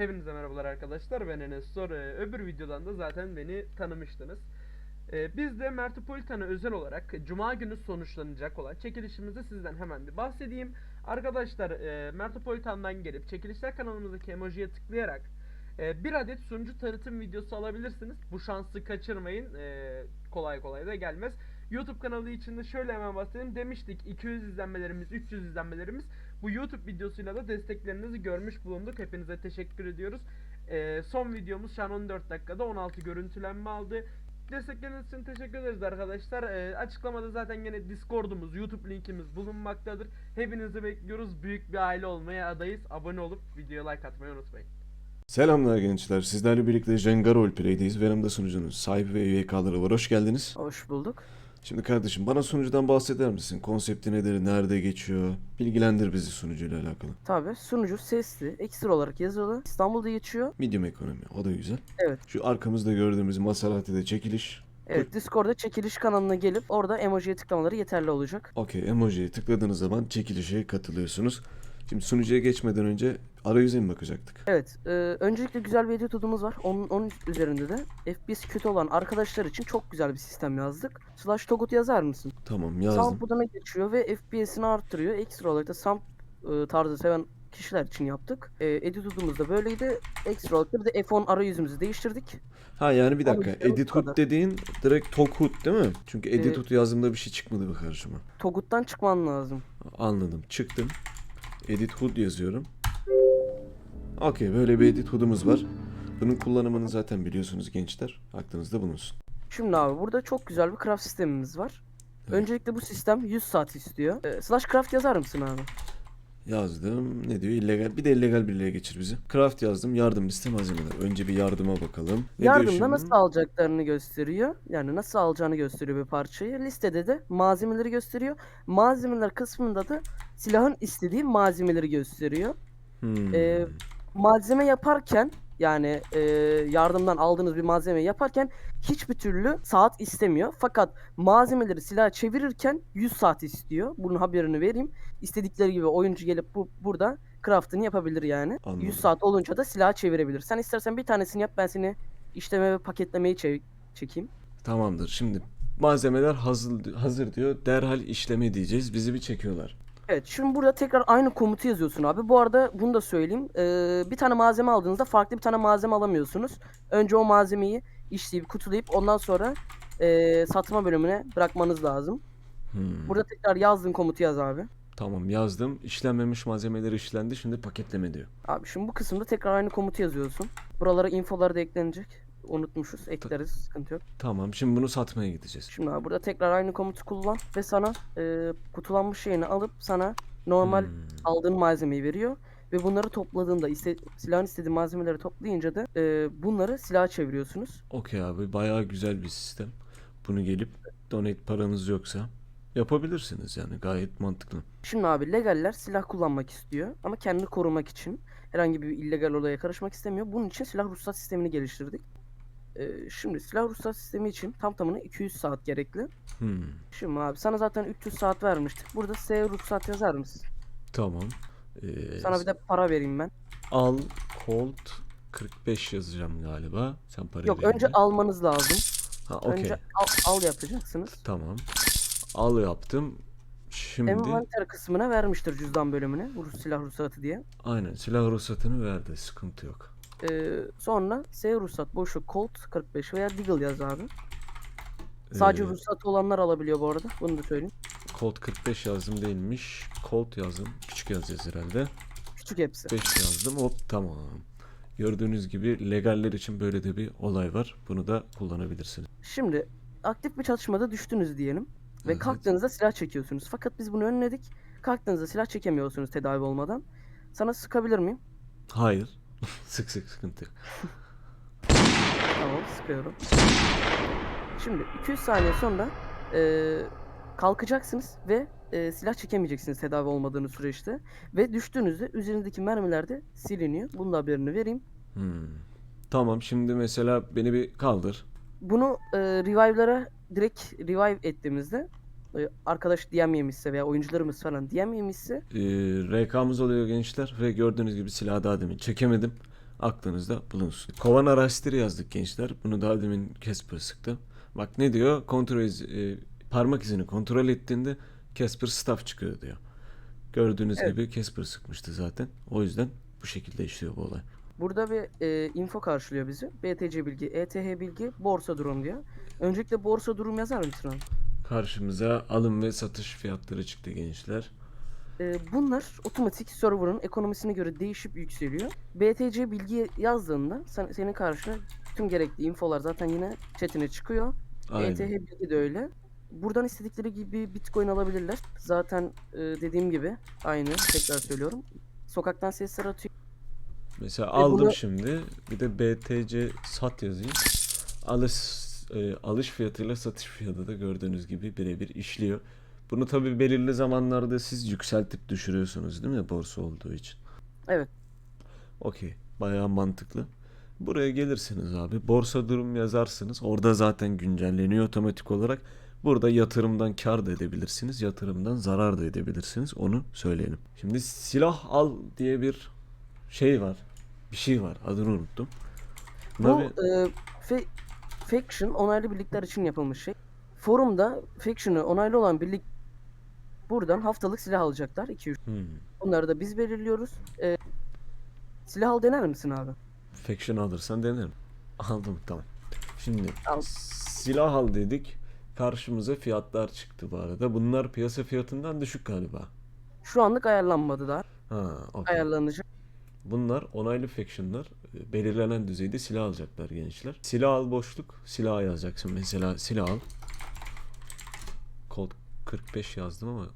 Hepinize merhabalar arkadaşlar ben Enes Sor. Ee, öbür videodan da zaten beni tanımıştınız. Ee, biz de Mertopolitan'a özel olarak Cuma günü sonuçlanacak olan çekilişimizi sizden hemen bir bahsedeyim. Arkadaşlar e, Mertopolitan'dan gelip çekilişler kanalımızdaki emojiye tıklayarak e, bir adet sunucu tanıtım videosu alabilirsiniz. Bu şansı kaçırmayın. E, kolay kolay da gelmez. YouTube kanalı için de şöyle hemen bahsedeyim. Demiştik 200 izlenmelerimiz, 300 izlenmelerimiz. Bu YouTube videosuyla da desteklerinizi görmüş bulunduk. Hepinize teşekkür ediyoruz. Ee, son videomuz şu an 14 dakikada 16 görüntülenme aldı. Destekleriniz için teşekkür ederiz arkadaşlar. Ee, açıklamada zaten yine Discord'umuz, YouTube linkimiz bulunmaktadır. Hepinizi bekliyoruz. Büyük bir aile olmaya adayız. Abone olup videoya like atmayı unutmayın. Selamlar gençler. Sizlerle birlikte Jenga Roleplay'deyiz. Venom'da sunucunun sahibi ve üyekarları var. Hoş geldiniz. Hoş bulduk. Şimdi kardeşim bana sunucudan bahseder misin? Konsepti nedir? Nerede geçiyor? Bilgilendir bizi sunucuyla alakalı. Tabii sunucu sesli, ekstra olarak yazılı. İstanbul'da geçiyor. Medium ekonomi. O da güzel. Evet. Şu arkamızda gördüğümüz Maserati'de çekiliş. Evet, Discord'da çekiliş kanalına gelip orada emojiye tıklamaları yeterli olacak. Okey emojiye tıkladığınız zaman çekilişe katılıyorsunuz. Şimdi sunucuya geçmeden önce arayüze mi bakacaktık? Evet, e, öncelikle güzel bir edit kodumuz var. Onun, onun üzerinde de FPS kötü olan arkadaşlar için çok güzel bir sistem yazdık. Slash Togut yazar mısın? Tamam yazdım. Sound budana geçiyor ve FPS'ini arttırıyor. Ekstra olarak da sound e, tarzı seven kişiler için yaptık. E, edit kodumuz da böyleydi. Ekstra olarak da bir de F10 arayüzümüzü değiştirdik. Ha yani bir dakika. Anladım, Edit hood dediğin direkt hood değil mi? Çünkü edit Evet. hood yazdığımda bir şey çıkmadı bu karşıma. Togut'tan çıkman lazım. Anladım. Çıktım. Edit HUD yazıyorum. Okey böyle bir edit HUD'umuz var. Bunun kullanımını zaten biliyorsunuz gençler. Aklınızda bulunsun. Şimdi abi burada çok güzel bir craft sistemimiz var. Evet. Öncelikle bu sistem 100 saat istiyor. Ee, slash craft yazar mısın abi? Yazdım. Ne diyor? İllegal. Bir de illegal birliğe geçir bizi. Craft yazdım. Yardım liste malzemeler. Önce bir yardıma bakalım. Ne diyor Yardımda şimdi? nasıl alacaklarını gösteriyor. Yani nasıl alacağını gösteriyor bir parçayı. Listede de malzemeleri gösteriyor. Malzemeler kısmında da silahın istediği malzemeleri gösteriyor. Hmm. Ee, malzeme yaparken yani e, yardımdan aldığınız bir malzeme yaparken hiçbir türlü saat istemiyor. Fakat malzemeleri silaha çevirirken 100 saat istiyor. Bunun haberini vereyim. İstedikleri gibi oyuncu gelip bu burada craftını yapabilir yani. Anladım. 100 saat olunca da silahı çevirebilir. Sen istersen bir tanesini yap ben seni işleme ve paketlemeyi çe- çekeyim. Tamamdır. Şimdi malzemeler hazır, hazır diyor. Derhal işleme diyeceğiz. Bizi bir çekiyorlar. Evet şimdi burada tekrar aynı komutu yazıyorsun abi. Bu arada bunu da söyleyeyim. Ee, bir tane malzeme aldığınızda farklı bir tane malzeme alamıyorsunuz. Önce o malzemeyi işleyip kutulayıp ondan sonra ee, satma bölümüne bırakmanız lazım. Hmm. Burada tekrar yazdığın komutu yaz abi. Tamam yazdım. İşlenmemiş malzemeler işlendi. Şimdi paketleme diyor. Abi şimdi bu kısımda tekrar aynı komutu yazıyorsun. Buralara infolar da eklenecek. Unutmuşuz. Ekleriz. Sıkıntı yok. Tamam. Şimdi bunu satmaya gideceğiz. Şimdi abi burada tekrar aynı komutu kullan ve sana ee, kutulanmış şeyini alıp sana normal Hmm. aldığın malzemeyi veriyor ve bunları topladığında iste, silahın istediği malzemeleri toplayınca da e, bunları silaha çeviriyorsunuz. Okey abi bayağı güzel bir sistem. Bunu gelip donate paranız yoksa yapabilirsiniz yani gayet mantıklı. Şimdi abi legaller silah kullanmak istiyor ama kendini korumak için herhangi bir illegal olaya karışmak istemiyor. Bunun için silah ruhsat sistemini geliştirdik. E, şimdi silah ruhsat sistemi için tam tamına 200 saat gerekli. Hmm, Şimdi abi sana zaten 300 saat vermiştik. Burada S ruhsat yazar mısın? tamam. Ee, Sana bir de para vereyim ben. al Colt 45 yazacağım galiba. Sen parayı Yok önce almanız lazım. Ha okey. Önce al, al yapacaksınız. Tamam. Al yaptım. Şimdi Envanter kısmına vermiştir cüzdan bölümüne. Rus silah ruhsatı diye. aynen silah ruhsatını verdi. Sıkıntı yok. Ee, sonra S ruhsat boşluk Colt 45 veya Deagle yaz abi. Sadece Ee, ruhsatı olanlar alabiliyor bu arada. Bunu da söyleyeyim. Colt 45 yazdım değilmiş. Colt yazdım. Küçük yazacağız herhalde. Küçük hepsi. 5 yazdım. Hop tamam. Gördüğünüz gibi legaller için böyle de bir olay var. Bunu da kullanabilirsiniz. Şimdi aktif bir çatışmada düştünüz diyelim. Ve Evet. kalktığınızda silah çekiyorsunuz. Fakat biz bunu önledik. Kalktığınızda silah çekemiyorsunuz tedavi olmadan. Sana sıkabilir miyim? Hayır. sık sık sıkıntı yok. Tamam sıkıyorum. Şimdi 200 saniye sonra eee, kalkacaksınız ve eee, silah çekemeyeceksiniz tedavi olmadığınız süreçte. Ve düştüğünüzde üzerindeki mermiler de siliniyor. Bunun da haberini vereyim. Hmm. Tamam şimdi mesela beni bir kaldır. Bunu eee revive'lara direkt revive ettiğimizde e, arkadaş DM yemişse veya oyuncularımız falan DM yemişse Ee, RK'mız oluyor gençler ve gördüğünüz gibi silahı daha demin çekemedim. aklınızda bulunsun. Kovan araştır yazdık gençler. Bunu daha demin Casper sıktı. Bak ne diyor? Kontrol iz- e, parmak izini kontrol ettiğinde Casper staff çıkıyor diyor. Gördüğünüz Evet. gibi Casper sıkmıştı zaten. O yüzden bu şekilde işliyor bu olay. Burada bir e, info karşılıyor bizi. BTC bilgi, ETH bilgi, borsa durum diyor. Öncelikle borsa durum yazar mısın abi? Karşımıza alım ve satış fiyatları çıktı gençler. E, bunlar otomatik server'ın ekonomisine göre değişip yükseliyor. BTC bilgi yazdığında sen, senin karşına tüm gerekli infolar zaten yine chatine çıkıyor. Aynen. ETH bilgi de öyle. Buradan istedikleri gibi Bitcoin alabilirler. Zaten e, dediğim gibi aynı tekrar söylüyorum. Sokaktan sesler atıyor. Mesela E, aldım bunu- şimdi. Bir de BTC sat yazayım. Alış e, alış fiyatıyla satış fiyatı da gördüğünüz gibi birebir işliyor. Bunu tabii belirli zamanlarda siz yükseltip düşürüyorsunuz değil mi borsa olduğu için? Evet. Okey. Bayağı mantıklı. Buraya gelirsiniz abi. Borsa durum yazarsınız. Orada zaten güncelleniyor otomatik olarak. Burada yatırımdan kar da edebilirsiniz. Yatırımdan zarar da edebilirsiniz. Onu söyleyelim. Şimdi silah al diye bir şey var. Bir şey var. Adını unuttum. Buna Bu bir- e, fa- Faction onaylı birlikler için yapılmış şey. Forumda Faction'ı onaylı olan birlik buradan haftalık silah alacaklar 2-3. Hmm. Bunları da biz belirliyoruz. E, silah al dener misin abi? Faction alırsan denerim. Aldım tamam. Şimdi Al. silah al dedik. Karşımıza fiyatlar çıktı bu arada. Bunlar piyasa fiyatından düşük galiba. Şu anlık ayarlanmadı daha. Ha, okey. Ayarlanacak. Bunlar onaylı factionlar. Belirlenen düzeyde silah alacaklar gençler. Silah al boşluk. Silah yazacaksın. Mesela silah al. Kod 45 yazdım ama.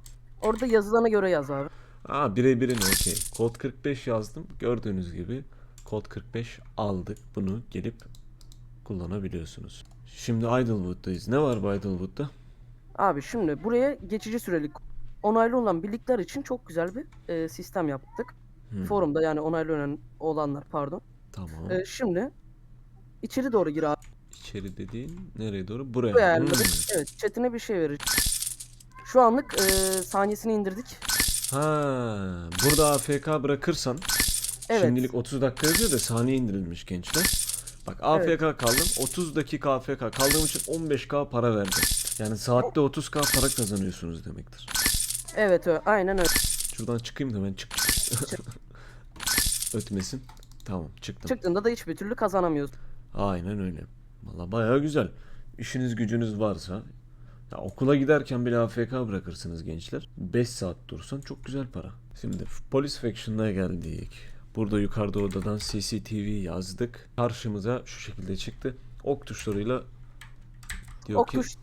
Orada yazılana göre yaz abi. Aa birebirin okey. Kod 45 yazdım. Gördüğünüz gibi kod 45 aldık. Bunu gelip kullanabiliyorsunuz. Şimdi Idlewood'dayız. Ne var bu Idlewood'da? Abi şimdi buraya geçici sürelik onaylı olan birlikler için çok güzel bir e, sistem yaptık. Hmm, Forumda yani onaylı olan olanlar pardon. Tamam. E, şimdi içeri doğru gir abi. İçeri dediğin nereye doğru? Buraya. Buraya ayarladık. Hmm. Evet chatine bir şey verir. Şu anlık e, saniyesini indirdik. Ha, burada AFK bırakırsan Evet. Şimdilik 30 dakika yazıyor da saniye indirilmiş gençler. Bak AFK kaldım. 30 dakika AFK kaldığım için 15k para verdim. Yani saatte 30k para kazanıyorsunuz demektir. Evet ö- aynen öyle. Şuradan çıkayım da ben çık. Ötmesin. Tamam çıktım. Çıktığında da hiçbir türlü kazanamıyoruz. Aynen öyle. Valla bayağı güzel. İşiniz gücünüz varsa ya okula giderken bile AFK bırakırsınız gençler. 5 saat dursan çok güzel para. Şimdi Police Faction'ına geldik. Burada yukarıda odadan CCTV yazdık. Karşımıza şu şekilde çıktı. Ok tuşlarıyla diyor Ok ki tuş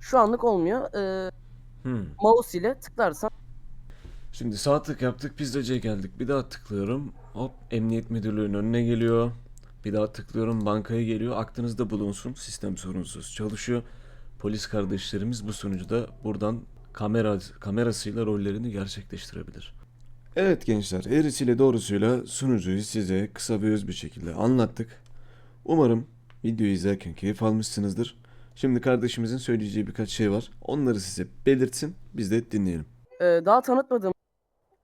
şu anlık olmuyor. E, "Hmm." mouse ile tıklarsan Şimdi sağ tık yaptık pizzacıya geldik. Bir daha tıklıyorum. Hop emniyet müdürlüğünün önüne geliyor. Bir daha tıklıyorum bankaya geliyor. Aklınızda bulunsun. Sistem sorunsuz çalışıyor. Polis kardeşlerimiz bu sunucuda buradan kamera kamerasıyla rollerini gerçekleştirebilir. Evet gençler, eğrisiyle doğrusuyla sunucuyu size kısa ve öz bir şekilde anlattık. Umarım videoyu izlerken keyif almışsınızdır. Şimdi kardeşimizin söyleyeceği birkaç şey var. Onları size belirtsin, biz de dinleyelim. e, daha tanıtmadığım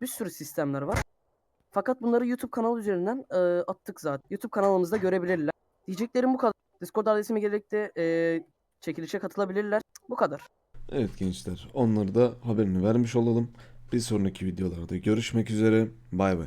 bir sürü sistemler var. Fakat bunları YouTube kanalı üzerinden e, attık zaten. YouTube kanalımızda görebilirler. Diyeceklerim bu kadar. Discord adresime gerek de e, çekilişe katılabilirler. Bu kadar. Evet gençler, onları da haberini vermiş olalım. Bir sonraki videolarda görüşmek üzere. Bay bay.